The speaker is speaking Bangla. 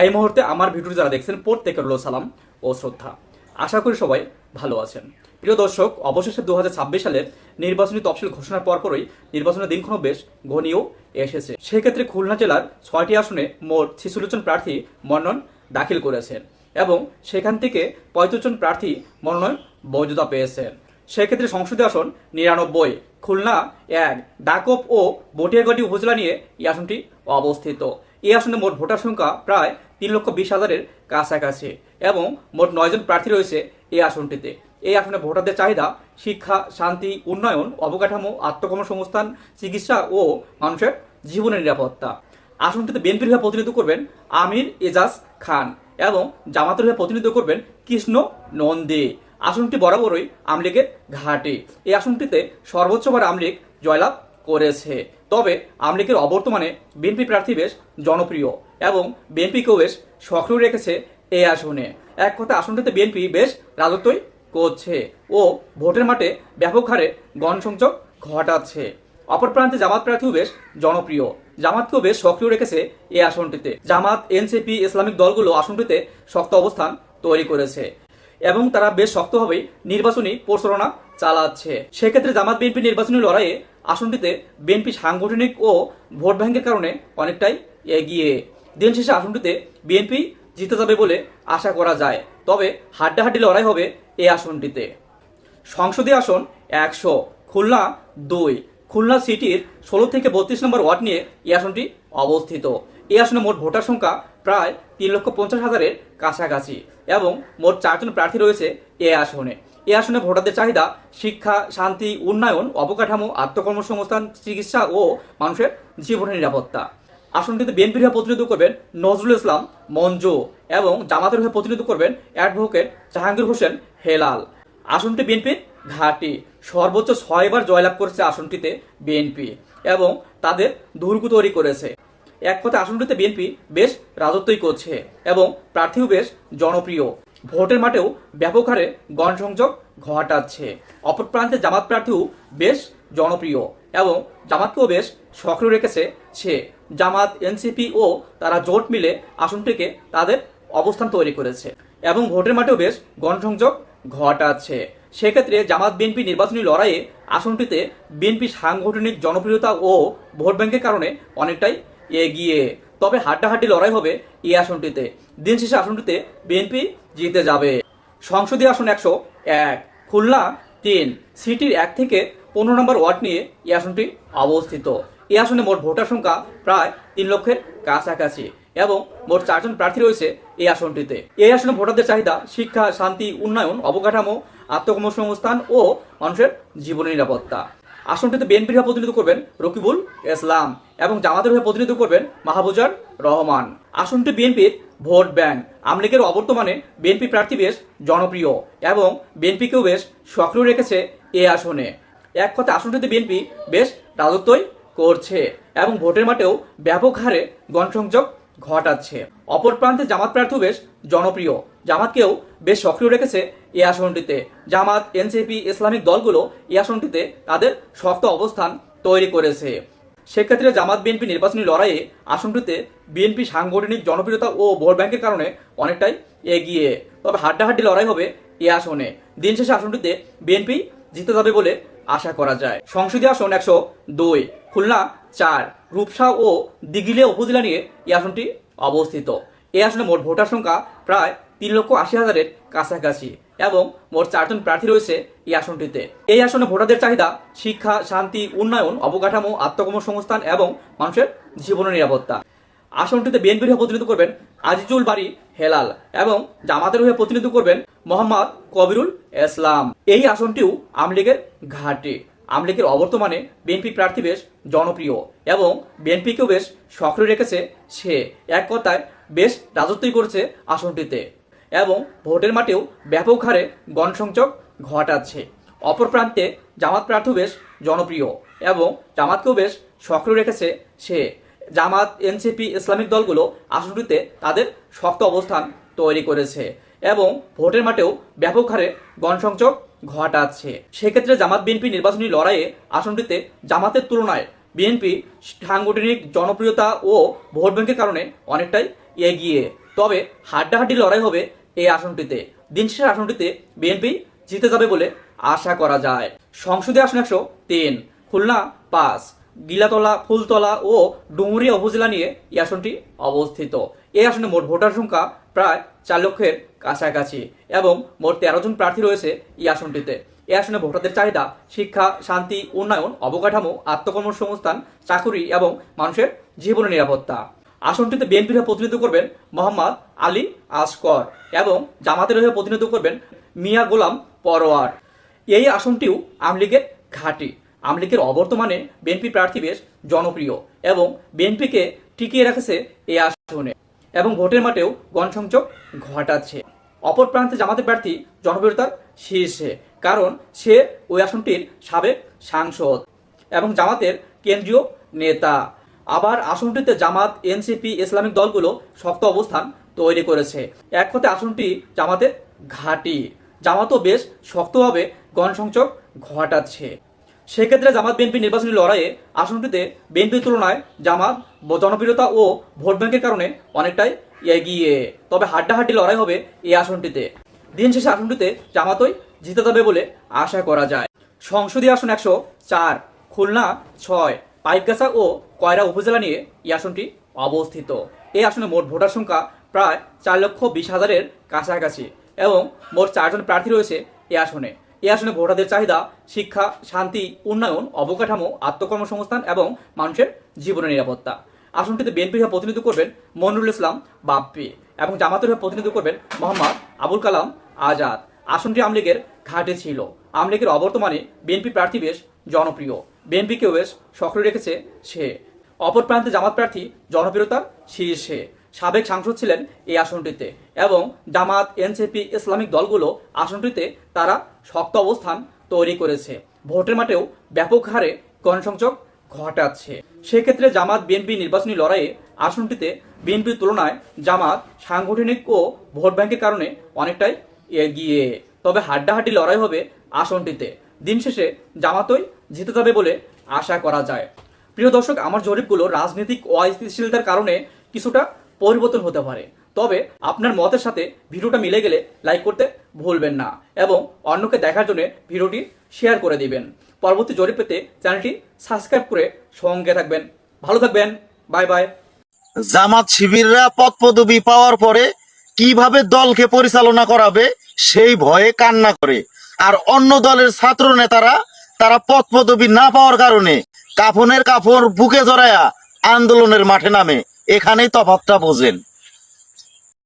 এই মুহূর্তে আমার ভিডিও যারা দেখছেন, প্রত্যেকের হলো সালাম ও শ্রদ্ধা। আশা করি সবাই ভালো আছেন। প্রিয় দর্শক, অবশেষে দু হাজার ছাব্বিশ সালের নির্বাচনী তফসিল ঘোষণার পরপরই নির্বাচনের দিনক্ষণ বেশ ঘনিয়েও এসেছে। সেক্ষেত্রে খুলনা জেলার ছয়টি আসনে মোট ছিচল্লিশ জন প্রার্থী মনোনয়ন দাখিল করেছেন এবং সেখান থেকে পঁয়ত্রিশ জন প্রার্থী মনোনয়ন বৈধতা পেয়েছেন সেক্ষেত্রে সংসদীয় আসন নিরানব্বই, খুলনা এক ডাকপ ও বটিয়াগড়ি উপজেলা নিয়ে এই আসনটি অবস্থিত। এই আসনে মোট ভোটার সংখ্যা প্রায় তিন লক্ষ বিশ হাজারের কাছাকাছি এবং মোট নয়জন প্রার্থী রয়েছে এই আসনটিতে। এই আসনে ভোটারদের চাহিদা, শিক্ষা, শান্তি, উন্নয়ন, অবকাঠামো আত্মকর্মসংস্থান চিকিৎসা ও মানুষের জীবনের নিরাপত্তা। আসনটিতে বিএনপির হয়ে প্রতিনিধিত্ব করবেন আমির এজাজ খান এবং জামাতের হয়ে প্রতিনিধিত্ব করবেন কৃষ্ণ নন্দী। আসনটি বরাবরই আমলিগের ঘাটে। এই আসনটিতে সর্বোচ্চবার আমলিগ জয়লাভ করেছে। তবে আমলিগের অবর্তমানে বিএনপি প্রার্থী বেশ জনপ্রিয় এবং বিএনপিকেও বেশ সক্রিয় রেখেছে এই আসনে। এক কথা, আসনটিতে বিএনপি বেশ রাজত্বই করছে ও ভোটের মাঠে ব্যাপক হারে গণসংযোগ ঘটাচ্ছে। অপর প্রান্তে জামাত প্রার্থীও বেশ জনপ্রিয়। জামাতকেও বেশ সক্রিয় রেখেছে এই আসনটিতে। জামাত, এনসিপি, ইসলামিক দলগুলো আসনটিতে শক্ত অবস্থান তৈরি করেছে এবং তারা বেশ শক্তভাবেই নির্বাচনী প্রচারণা চালাচ্ছে। সেক্ষেত্রে জামাত বিএনপি নির্বাচনী লড়াইয়ে আসনটিতে বিএনপি সাংগঠনিক ও ভোট ব্যাংকের কারণে অনেকটাই এগিয়ে। দিন শেষে আসনটিতে বিএনপি জিতে যাবে বলে আশা করা যায়। তবে হাড্ডাহাড্ডি লড়াই হবে এই আসনটিতে। সংসদীয় আসন একশো, খুলনা দুই। খুলনা সিটির ষোলো থেকে বত্রিশ নম্বর ওয়ার্ড নিয়ে এই আসনটি অবস্থিত। এই আসনে মোট ভোটার সংখ্যা প্রায় তিন লক্ষ পঞ্চাশ হাজারের কাছাকাছি এবং মোট চারজন প্রার্থী রয়েছে এই আসনে। এই আসনে ভোটারদের চাহিদা, শিক্ষা, শান্তি, উন্নয়ন, অবকাঠামো, আত্মকর্মসংস্থান, চিকিৎসা ও মানুষের জীবনের নিরাপত্তা। আসনটিতে বিএনপির হয়ে প্রতিনিধিত্ব করবেন নজরুল ইসলাম, মঞ্জু এবং জামাতের হয়ে প্রতিনিধিত্ব করবেন অ্যাডভোকেট জাহাঙ্গীর হোসেন হেলাল। আসনটি বিএনপির ঘাটি। সর্বোচ্চ ছয়বার জয়লাভ করেছে আসনটিতে বিএনপি এবং তাদের দুর্গ তৈরি করেছে। এক কথা আসনটিতে বিএনপি বেশ রাজত্বই করছে এবং প্রার্থীও বেশ জনপ্রিয়। ভোটের মাঠেও ব্যাপক হারে গণসংযোগ ঘটাচ্ছে। অপর প্রান্তে জামাত প্রার্থীও বেশ জনপ্রিয় এবং জামাতকেও বেশ সক্রিয় রেখেছে সে। জামাত, এনসিপি ও তারা জোট মিলে আসনটিকে তাদের অবস্থান তৈরি করেছে এবং ভোটের মাঠেও বেশ গণসংযোগ ঘটাচ্ছে। সেক্ষেত্রে জামাত, বিএনপি নির্বাচনী লড়াইয়ে আসনটিতে বিএনপি সাংগঠনিক জনপ্রিয়তা ও ভোট ব্যাংকের কারণে অনেকটাই এগিয়ে। তবে হাড্ডাহাড্ডি লড়াই হবে এই আসনটিতে। দিন শেষে আসনটিতে বিএনপি জিতে যাবে। সংসদীয় আসন একশো এক, খুলনা তিন, সিটির এক থেকে পনেরো নম্বর ওয়ার্ড নিয়ে এই আসনটি অবস্থিত। এই আসনে মোট ভোটার সংখ্যা প্রায় তিন লক্ষের কাছাকাছি এবং মোট চারজন প্রার্থী রয়েছে এই আসনটিতে। এই আসনে ভোটারদের চাহিদা, শিক্ষা, শান্তি, উন্নয়ন, অবকাঠামো, আত্মকর্মসংস্থান ও মানুষের জীবন নিরাপত্তা। আসনটিতে বিএনপির হয়ে প্রতিনিধিত্ব করবেন রকিবুল ইসলাম এবং জামাতের হয়ে প্রতিনিধিত্ব করবেন মাহবুজার রহমান। আসনটি বিএনপির ভোট ব্যাংক। আমলিগের অবর্তমানে বিএনপি প্রার্থী বেশ জনপ্রিয় এবং বিএনপিকেও বেশ সক্রিয় রেখেছে এ আসনে। এক কথা আসনটিতে বিএনপি বেশ রাজত্বই করছে এবং ভোটের মাঠেও ব্যাপক হারে গণসংযোগ ঘটাচ্ছে। অপর প্রান্তে জামাত প্রার্থীও বেশ জনপ্রিয়। জামাতকেও বেশ সক্রিয় রেখেছে এই আসনটিতে। জামাত, এনসিপি, ইসলামিক দলগুলো এই আসনটিতে তাদের শক্ত অবস্থান তৈরি করেছে। সেক্ষেত্রে জামাত, বিএনপি নির্বাচনী লড়াইয়ে আসনটিতে বিএনপি সাংগঠনিক জনপ্রিয়তা ও ভোট ব্যাংকের কারণে অনেকটাই এগিয়ে। তবে হাড্ডাহাড্ডি লড়াই হবে এই আসনে। দিন শেষে আসনটিতে বিএনপি জিতে যাবে বলে আশা করা যায়। সংসদীয় আসন একশো দুই, খুলনা চার, রূপসা ও দিঘিলিয়া উপজেলা নিয়ে এই আসনটি অবস্থিত। এই আসনে মোট ভোটার সংখ্যা প্রায় তিন লক্ষ আশি হাজারের কাছাকাছি এবং মোট চারজন প্রার্থী রয়েছে এই আসনটিতে। এই আসনে ভোটারদের চাহিদা, শিক্ষা, শান্তি, উন্নয়ন, অবকাঠামো আত্মকর্মসংস্থান এবং মানুষের জীবনের নিরাপত্তা। আসনটিতে বিএনপির হয়ে প্রতিনিধিত্ব করবেন আজিজুল বাড়ি হেলাল এবং জামাতের হয়ে প্রতিনিধিত্ব করবেন মোহাম্মদ কবিরুল ইসলাম। এই আসনটিও আমলিগের ঘাটে। আমলিগের অবর্তমানে বিএনপি প্রার্থী বেশ জনপ্রিয় এবং বিএনপিকেও বেশ সক্রিয় রেখেছে সে। এক কথায় বেশ রাজত্বই করছে আসনটিতে এবং ভোটের মাঠেও ব্যাপক হারে গণসংযোগ ঘটাচ্ছে। অপর প্রান্তে জামাত প্রার্থীও বেশ জনপ্রিয় এবং জামাতকেও বেশ সক্রিয় রেখেছে সে। জামাত, এনসিপি, ইসলামিক দলগুলো আসনটিতে তাদের শক্ত অবস্থান তৈরি করেছে এবং ভোটের মাঠেও ব্যাপক হারে গণসংযোগ ঘটাচ্ছে। সেক্ষেত্রে জামাত, বিএনপি নির্বাচনী লড়াইয়ে আসনটিতে জামাতের তুলনায় বিএনপি সাংগঠনিক জনপ্রিয়তা ও ভোট ব্যাংকের কারণে অনেকটাই এগিয়ে। তবে হাড্ডাহাড্ডি লড়াই হবে এই আসনটিতে। দিন শেষের আসনটিতে বিএনপি জিতে যাবে বলে আশা করা যায়। সংসদে আসন একশো তিন, খুলনা পাঁচ, গিলাতলা, ফুলতলা ও ডুমুরিয়া উপজেলা নিয়ে এই আসনটি অবস্থিত। এই আসনে মোট ভোটার সংখ্যা প্রায় চার লক্ষের কাছাকাছি এবং মোট তেরো জন প্রার্থী রয়েছে এই আসনটিতে। এই আসনে ভোটারদের চাহিদা, শিক্ষা, শান্তি, উন্নয়ন, অবকাঠামো, আত্মকর্মসংস্থান, চাকুরি এবং মানুষের জীবনের নিরাপত্তা। আসনটিতে বিএনপির হয়ে প্রতিনিধিত্ব করবেন মোহাম্মদ আলী আসকর এবং জামাতের হয়ে প্রতিনিধিত্ব করবেন মিয়া গোলাম পরোয়ার। এই আসনটিও আমলিগের ঘাঁটি। আমলিগের অবর্তমানে বিএনপি প্রার্থী বেশ জনপ্রিয় এবং বিএনপিকে টিকিয়ে রেখেছে এই আসনে এবং ভোটের মাঠেও গণসংযোগ ঘটাচ্ছে। অপর প্রান্তে জামাতের প্রার্থী জনপ্রিয়তার শীর্ষে, কারণ সে ওই আসনটির সাবেক সাংসদ এবং জামাতের কেন্দ্রীয় নেতা। আবার আসনটিতে জামাত, এনসিপি, ইসলামিক দলগুলো শক্ত অবস্থান তৈরি করেছে। এক কথায় আসনটি জামাতের ঘাঁটি। জামাতও বেশ শক্তভাবে গণসংযোগ ঘটাচ্ছে। সেক্ষেত্রে জামাত বিএনপি নির্বাচনী লড়াইয়ে আসনটিতে বিএনপির তুলনায় জামাত জনপ্রিয়তা ও ভোট ব্যাংকের কারণে অনেকটাই এগিয়ে। তবে হাড্ডাহাড্ডি লড়াই হবে এই আসনটিতে। দিন শেষে আসনটিতে জামাতই জিতে যাবে বলে আশা করা যায়। সংসদীয় আসন একশো চার, খুলনা ছয় পাইকগাছা ও কয়রা উপজেলা নিয়ে এই আসনটি অবস্থিত। এই আসনে মোট ভোটার সংখ্যা প্রায় চার লক্ষ বিশ হাজারের কাছাকাছি এবং মোট চারজন প্রার্থী রয়েছে এই আসনে। এই আসনে ভোটারদের চাহিদা, শিক্ষা, শান্তি, উন্নয়ন, অবকাঠামো, আত্মকর্মসংস্থান এবং মানুষের জীবনের নিরাপত্তা। আসনটিতে বিএনপির হয়ে প্রতিনিধিত্ব করবেন মনিরুল ইসলাম বাপ্পি এবং জামাতের হয়ে প্রতিনিধিত্ব করবেন মোহাম্মদ আবুল কালাম আজাদ। আসনটি আমলিগের ঘাটে ছিল। আমলিগের অবর্তমানে বিএনপি প্রার্থী বেশ জনপ্রিয়। বিএনপিকেও বেশ সক্রিয় রেখেছে সে। অপর প্রান্তে জামাত প্রার্থী জনপ্রিয়তার শীর্ষে। সাবেক সাংসদ ছিলেন এই আসনটিতে এবং জামাত এনসিপি ইসলামিক দলগুলো আসনটিতে তারা শক্ত অবস্থান তৈরি করেছে। ভোটের মাঠেও ব্যাপক হারে গণসংযোগ ঘটাচ্ছে। সেক্ষেত্রে জামাত বিএনপি নির্বাচনী লড়াইয়ে আসনটিতে বিএনপির তুলনায় জামাত সাংগঠনিক ও ভোট ব্যাংকের কারণে অনেকটাই এগিয়ে। তবে হাড্ডাহাড্ডি লড়াই হবে আসনটিতে। দিন শেষে জামাতই জিতে যাবে বলে আশা করা যায়। প্রিয় দর্শক, আমার জরিপগুলো রাজনৈতিক অস্থিতিশীলতার কারণে কিছুটা পরিবর্তন হতে পারে। তবে আপনার মতের সাথে ভিডিওটা মিলে গেলে লাইক করতে ভুলবেন না এবং অন্যকে দেখার জন্য ভিডিওটি শেয়ার করে দিবেন। পরবর্তী জরিপ পেতে চ্যানেলটি সাবস্ক্রাইব করে সঙ্গে থাকবেন। ভালো থাকবেন। Bye bye. জামাত শিবিররা পদ পদবি পাওয়ার পরে কীভাবে দলকে পরিচালনা করাবে সেই ভয়ে কান্না করে। আর অন্য দলের ছাত্র নেতারা তারা পদ পদবি না পাওয়ার কারণে কাফনের কাপড় বুকে জড়ায়া আন্দোলনের মাঠে নামে। এখানেই তফাতটা বোঝেন।